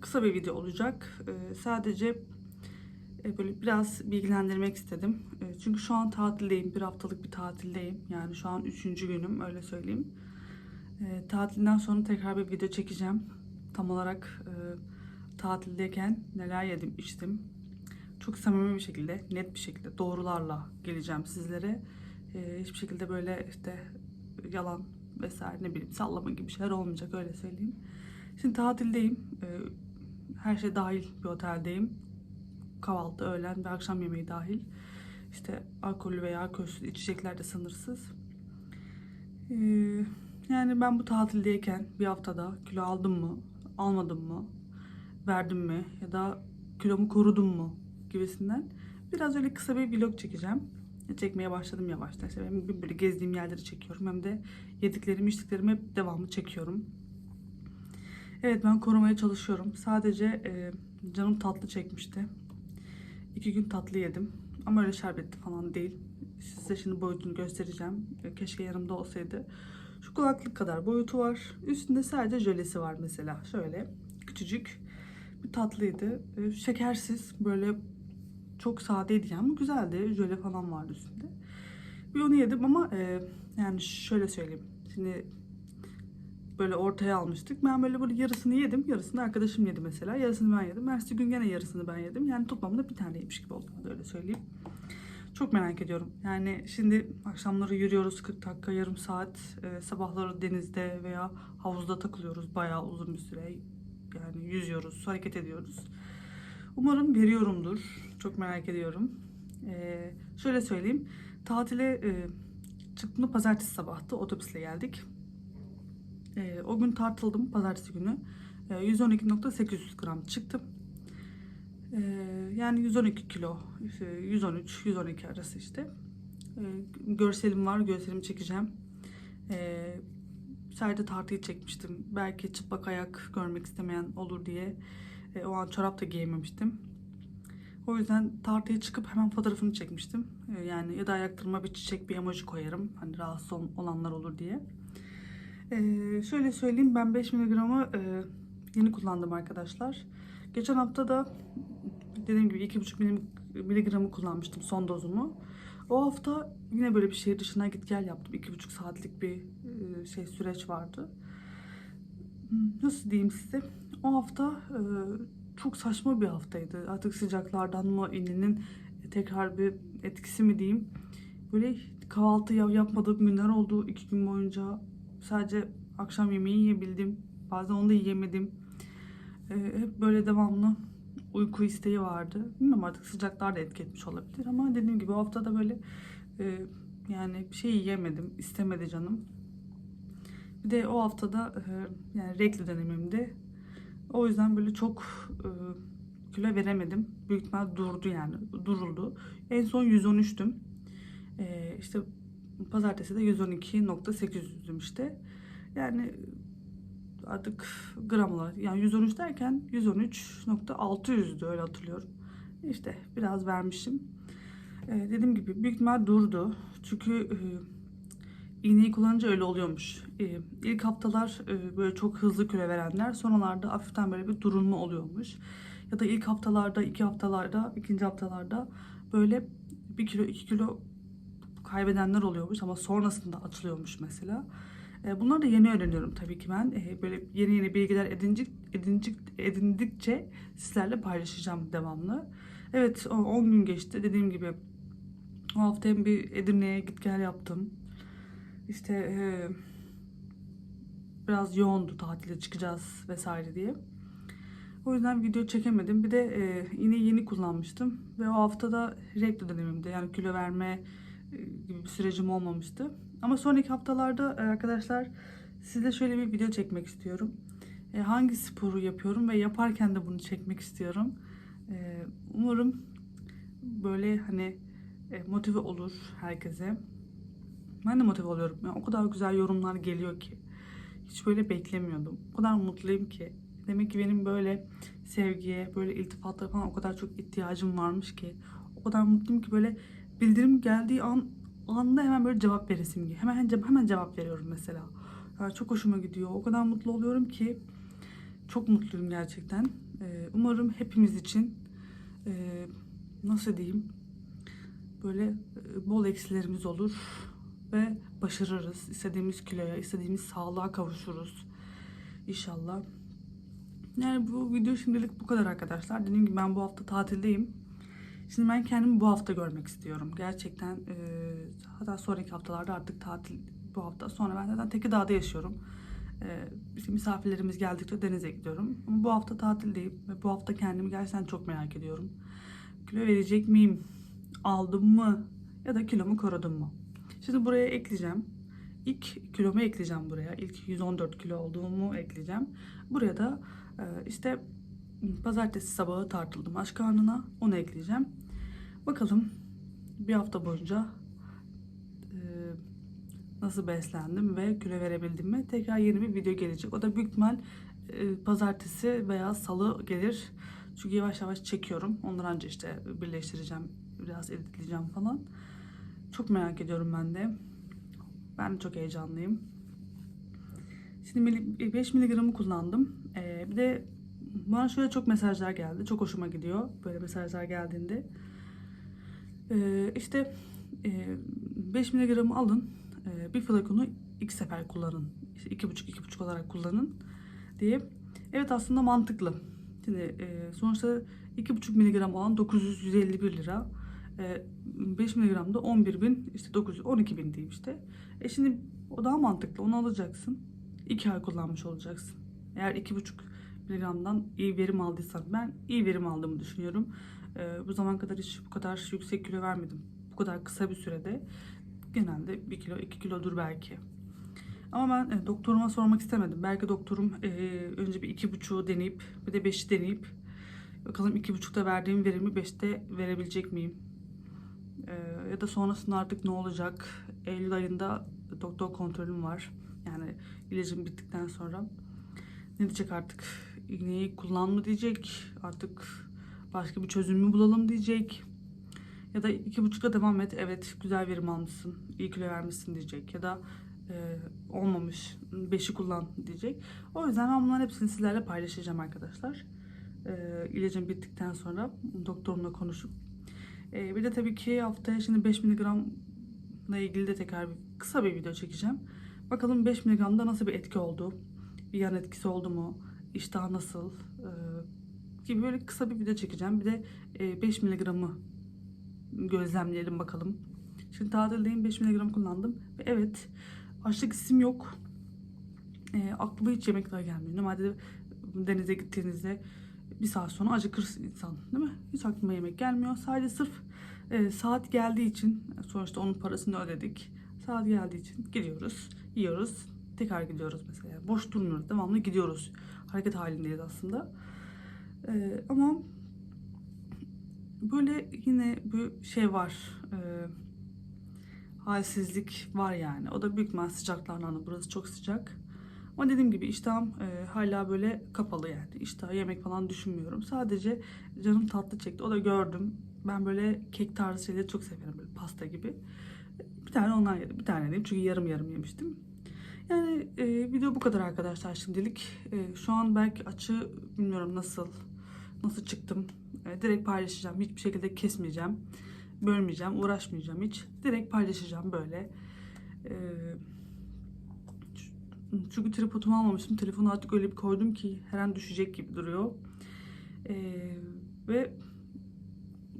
Kısa bir video olacak. Ee, sadece e, böyle biraz bilgilendirmek istedim. E, çünkü şu an tatildeyim. Bir haftalık bir tatildeyim. Yani şu an üçüncü günüm öyle söyleyeyim. E, tatilden sonra tekrar bir video çekeceğim. Tam olarak e, tatildeyken neler yedim içtim. Çok samimi bir şekilde, net bir şekilde doğrularla geleceğim sizlere. Hiçbir şekilde böyle işte yalan vesaire ne bileyim sallama gibi şeyler olmayacak öyle söyleyeyim. Şimdi tatildeyim. E, her şey dahil bir oteldeyim. Kahvaltı, öğlen ve akşam yemeği dahil. İşte alkollü veya alkolsüz içecekler de sınırsız. Ee, yani ben bu tatildeyken bir haftada kilo aldım mı, almadım mı, verdim mi ya da kilomu korudum mu gibisinden biraz öyle kısa bir vlog çekeceğim. Çekmeye başladım yavaştan. İşte hem böyle gezdiğim yerleri çekiyorum hem de yediklerimi içtiklerimi hep devamlı çekiyorum. Evet ben korumaya çalışıyorum. Sadece e, canım tatlı çekmişti. İki gün tatlı yedim. Ama öyle şerbetli falan değil. Size şimdi boyutunu göstereceğim. E, Keşke yanımda olsaydı. Şu kulaklık kadar boyutu var. Üstünde sadece jölesi var mesela. Şöyle küçücük bir tatlıydı. E, Şekersiz böyle çok sadeydi yani güzeldi. Jöle falan vardı üstünde. Bir onu yedim ama e, yani şöyle söyleyeyim. Şimdi böyle ortaya almıştık. Ben böyle böyle yarısını yedim. Yarısını arkadaşım yedi mesela. Yarısını ben yedim. Ertesi gün gene yarısını ben yedim. Yani toplamda bir tane yemiş gibi oldum. Öyle söyleyeyim. Çok merak ediyorum. Yani şimdi akşamları yürüyoruz 40 dakika, yarım saat. Ee, sabahları denizde veya havuzda takılıyoruz bayağı uzun bir süre. Yani yüzüyoruz, hareket ediyoruz. Umarım veriyorumdur. Çok merak ediyorum. Ee, şöyle söyleyeyim. Tatile e, çıktığımda pazartesi sabahtı. Otobüsle geldik. Ee, o gün tartıldım pazartesi günü. Ee, 112.800 gram çıktım. Ee, yani 112 kilo, işte 113-112 arası işte. Ee, görselim var, görselimi çekeceğim. Ee, sadece tartıyı çekmiştim. Belki çıplak ayak görmek istemeyen olur diye. Ee, o an çorap da giyememiştim. O yüzden tartıya çıkıp hemen fotoğrafını çekmiştim. Ee, yani ya da ayaktırma bir çiçek bir emoji koyarım. Hani rahatsız ol- olanlar olur diye. Ee, şöyle söyleyeyim ben 5 miligramı e, yeni kullandım arkadaşlar. Geçen hafta da dediğim gibi 2,5 milim- miligramı kullanmıştım son dozumu. O hafta yine böyle bir şehir dışına git gel yaptım. 2,5 saatlik bir e, şey süreç vardı. Nasıl diyeyim size? O hafta e, çok saçma bir haftaydı. Artık sıcaklardan mı ininin tekrar bir etkisi mi diyeyim. Böyle kahvaltı ya- yapmadığım günler oldu iki gün boyunca. Sadece akşam yemeği yiyebildim. Bazen onu da yiyemedim. Ee, hep böyle devamlı uyku isteği vardı. Bilmiyorum artık sıcaklar da etki etmiş olabilir ama dediğim gibi hafta da böyle e, yani bir şey yiyemedim. istemedi canım. Bir de o haftada e, yani regl dönemimde o yüzden böyle çok e, kilo veremedim. Büyük ihtimal durdu yani. Duruldu. En son 113'tüm. E, işte pazartesi de 112.800'düm işte. Yani artık gram yani 113 derken 113.600'dü öyle hatırlıyorum. İşte biraz vermişim. Ee, dediğim gibi büyük ihtimal durdu. Çünkü e, iğneyi kullanınca öyle oluyormuş. Ee, ilk haftalar e, böyle çok hızlı kilo verenler sonralarda hafiften böyle bir durulma oluyormuş. Ya da ilk haftalarda, iki haftalarda, ikinci haftalarda böyle bir kilo, iki kilo kaybedenler oluyormuş ama sonrasında açılıyormuş mesela. E, Bunları da yeni öğreniyorum tabii ki ben. E, Böyle yeni yeni bilgiler edincik, edincik, edindikçe sizlerle paylaşacağım devamlı. Evet o 10 gün geçti. Dediğim gibi o hafta hem bir Edirne'ye git gel yaptım. İşte e, biraz yoğundu tatile çıkacağız vesaire diye. O yüzden video çekemedim. Bir de e, yine yeni kullanmıştım. Ve o haftada regl dönemimde yani kilo verme gibi bir sürecim olmamıştı. Ama sonraki haftalarda e, arkadaşlar size şöyle bir video çekmek istiyorum. E, hangi sporu yapıyorum ve yaparken de bunu çekmek istiyorum. E, umarım böyle hani e, motive olur herkese. Ben de motive oluyorum. Yani o kadar güzel yorumlar geliyor ki. Hiç böyle beklemiyordum. O kadar mutluyum ki. Demek ki benim böyle sevgiye, böyle iltifatlara falan o kadar çok ihtiyacım varmış ki. O kadar mutluyum ki böyle bildirim geldiği an anda hemen böyle cevap veresim hemen hemen cevap veriyorum mesela. Yani çok hoşuma gidiyor. O kadar mutlu oluyorum ki. çok mutluyum gerçekten. Ee, umarım hepimiz için e, nasıl diyeyim böyle e, bol eksilerimiz olur ve başarırız. İstediğimiz kiloya, istediğimiz sağlığa kavuşuruz. İnşallah. Yani bu video şimdilik bu kadar arkadaşlar. Dediğim gibi ben bu hafta tatildeyim. Şimdi ben kendimi bu hafta görmek istiyorum. Gerçekten e, hatta sonraki haftalarda artık tatil bu hafta. Sonra ben zaten Tekirdağ'da yaşıyorum. E, işte misafirlerimiz geldikçe denize gidiyorum. Ama bu hafta tatildeyim ve bu hafta kendimi gerçekten çok merak ediyorum. Kilo verecek miyim? Aldım mı? Ya da kilomu korudum mu? Şimdi buraya ekleyeceğim. İlk kilomu ekleyeceğim buraya. İlk 114 kilo olduğumu ekleyeceğim. Buraya da e, işte pazartesi sabahı tartıldım aç karnına. Onu ekleyeceğim. Bakalım bir hafta boyunca e, nasıl beslendim ve kilo verebildim mi? Tekrar yeni bir video gelecek. O da büyük ihtimal e, pazartesi veya salı gelir. Çünkü yavaş yavaş çekiyorum. Ondan önce işte birleştireceğim. Biraz editleyeceğim falan. Çok merak ediyorum ben de. Ben de çok heyecanlıyım. Şimdi mili- 5 miligramı kullandım. Ee, bir de bana şöyle çok mesajlar geldi. Çok hoşuma gidiyor böyle mesajlar geldiğinde. Ee, işte e, 5 miligramı alın. e, bir flakonu iki sefer kullanın. İşte iki buçuk iki buçuk olarak kullanın diye. Evet aslında mantıklı. Şimdi e, sonuçta iki buçuk miligram olan 951 lira. E, 5 miligramda 11 bin işte 900 12 bin diyeyim işte. E şimdi o daha mantıklı. Onu alacaksın. 2 ay kullanmış olacaksın. Eğer 2,5 miligramdan iyi verim aldıysan ben iyi verim aldığımı düşünüyorum. Ee, bu zaman kadar hiç bu kadar yüksek kilo vermedim. Bu kadar kısa bir sürede. Genelde 1 kilo 2 kilodur belki. Ama ben e, doktoruma sormak istemedim. Belki doktorum e, önce bir 2,5'u deneyip bir de 5'i deneyip bakalım 2,5'ta verdiğim verimi 5'te verebilecek miyim? Ee, ya da sonrasında artık ne olacak? Eylül ayında doktor kontrolüm var. Yani ilacım bittikten sonra ne diyecek artık? İğneyi kullan mı diyecek? Artık başka bir çözüm mü bulalım diyecek? Ya da iki buçukla devam et. Evet güzel verim almışsın. iyi kilo vermişsin diyecek. Ya da e, olmamış. Beşi kullan diyecek. O yüzden ben bunların hepsini sizlerle paylaşacağım arkadaşlar. E, ilacım bittikten sonra doktorumla konuşup. E, bir de tabii ki haftaya şimdi 5 miligramla ilgili de tekrar bir, kısa bir video çekeceğim. Bakalım 5 miligramda nasıl bir etki oldu? Bir yan etkisi oldu mu? İştah nasıl? E, gibi böyle kısa bir video çekeceğim. Bir de e, 5 miligramı gözlemleyelim bakalım. Şimdi tatildeyim 5 miligram kullandım. Ve evet açlık hissim yok. E, aklıma hiç yemek daha gelmiyor. Normalde denize gittiğinizde bir saat sonra acıkır insan değil mi? Hiç aklıma yemek gelmiyor. Sadece sırf e, saat geldiği için sonuçta onun parasını ödedik. Saat geldiği için gidiyoruz, yiyoruz, tekrar gidiyoruz mesela. Boş durmuyoruz, devamlı gidiyoruz. Hareket halindeyiz aslında. E, ama böyle yine bir şey var. E, halsizlik var yani. O da büyük ihtimal sıcaklardan da burası çok sıcak. Ama dediğim gibi iştahım e, hala böyle kapalı yani. İştah yemek falan düşünmüyorum. Sadece canım tatlı çekti. O da gördüm. Ben böyle kek tarzı şeyleri çok severim. Böyle pasta gibi. Bir tane ondan yedim. Bir tane yedim. Çünkü yarım yarım yemiştim. Yani e, video bu kadar arkadaşlar şimdilik. E, şu an belki açı bilmiyorum nasıl nasıl çıktım. E, direkt paylaşacağım. Hiçbir şekilde kesmeyeceğim. Bölmeyeceğim. Uğraşmayacağım hiç. Direkt paylaşacağım böyle. Eee çünkü tripodumu almamıştım. Telefonu artık öyle bir koydum ki her an düşecek gibi duruyor. Ee, ve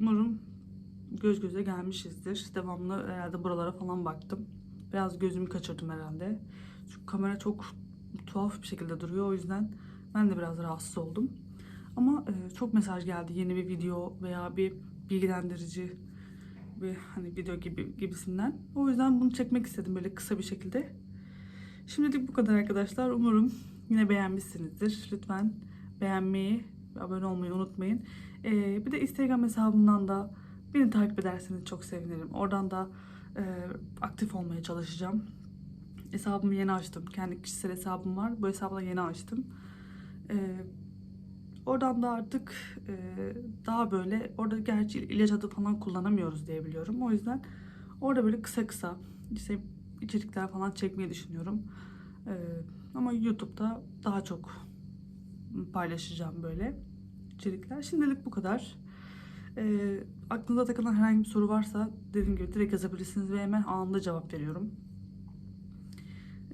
umarım göz göze gelmişizdir. Devamlı herhalde buralara falan baktım. Biraz gözümü kaçırdım herhalde. Çünkü kamera çok tuhaf bir şekilde duruyor. O yüzden ben de biraz rahatsız oldum. Ama e, çok mesaj geldi. Yeni bir video veya bir bilgilendirici bir hani video gibi gibisinden. O yüzden bunu çekmek istedim böyle kısa bir şekilde. Şimdilik bu kadar arkadaşlar. Umarım yine beğenmişsinizdir. Lütfen beğenmeyi ve abone olmayı unutmayın. Ee, bir de Instagram hesabımdan da beni takip ederseniz çok sevinirim. Oradan da e, aktif olmaya çalışacağım. Hesabımı yeni açtım. Kendi kişisel hesabım var. Bu hesabı da yeni açtım. Ee, oradan da artık e, daha böyle orada gerçi ilaç adı falan kullanamıyoruz diye biliyorum. O yüzden orada böyle kısa kısa işte içerikler falan çekmeyi düşünüyorum. Ee, ama YouTube'da daha çok paylaşacağım böyle içerikler. Şimdilik bu kadar. Ee, aklınıza takılan herhangi bir soru varsa dediğim gibi direkt yazabilirsiniz ve hemen anında cevap veriyorum.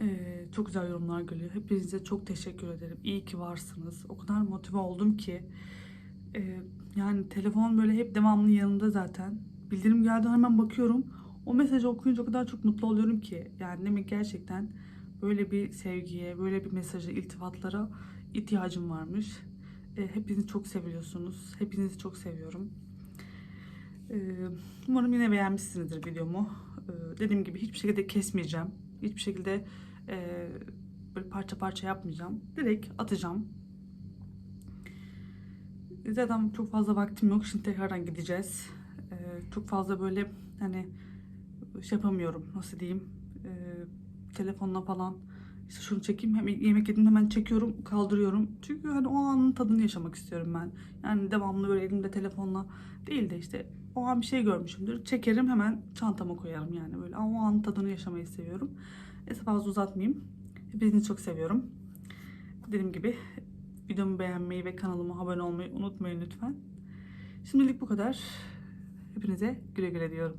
Ee, çok güzel yorumlar geliyor. Hepinize çok teşekkür ederim. İyi ki varsınız. O kadar motive oldum ki. Ee, yani telefon böyle hep devamlı yanımda zaten. Bildirim geldi hemen bakıyorum. O mesajı okuyunca o kadar çok mutlu oluyorum ki. Yani demek gerçekten böyle bir sevgiye, böyle bir mesaja, iltifatlara ihtiyacım varmış. Ee, hepinizi çok seviyorsunuz. Hepinizi çok seviyorum. Ee, umarım yine beğenmişsinizdir videomu. Ee, dediğim gibi hiçbir şekilde kesmeyeceğim. Hiçbir şekilde e, böyle parça parça yapmayacağım. Direkt atacağım. Zaten çok fazla vaktim yok. Şimdi tekrardan gideceğiz. Ee, çok fazla böyle hani şey yapamıyorum. Nasıl diyeyim? Ee, telefonla falan işte şunu çekeyim hem yemek yedim hemen çekiyorum kaldırıyorum. Çünkü hani o anın tadını yaşamak istiyorum ben. Yani devamlı böyle elimde telefonla değil de işte o an bir şey görmüşümdür. Çekerim hemen çantama koyarım yani böyle. Ama o anın tadını yaşamayı seviyorum. Neyse fazla uzatmayayım. Hepinizi çok seviyorum. Dediğim gibi videomu beğenmeyi ve kanalıma abone olmayı unutmayın lütfen. Şimdilik bu kadar. Hepinize güle güle diyorum.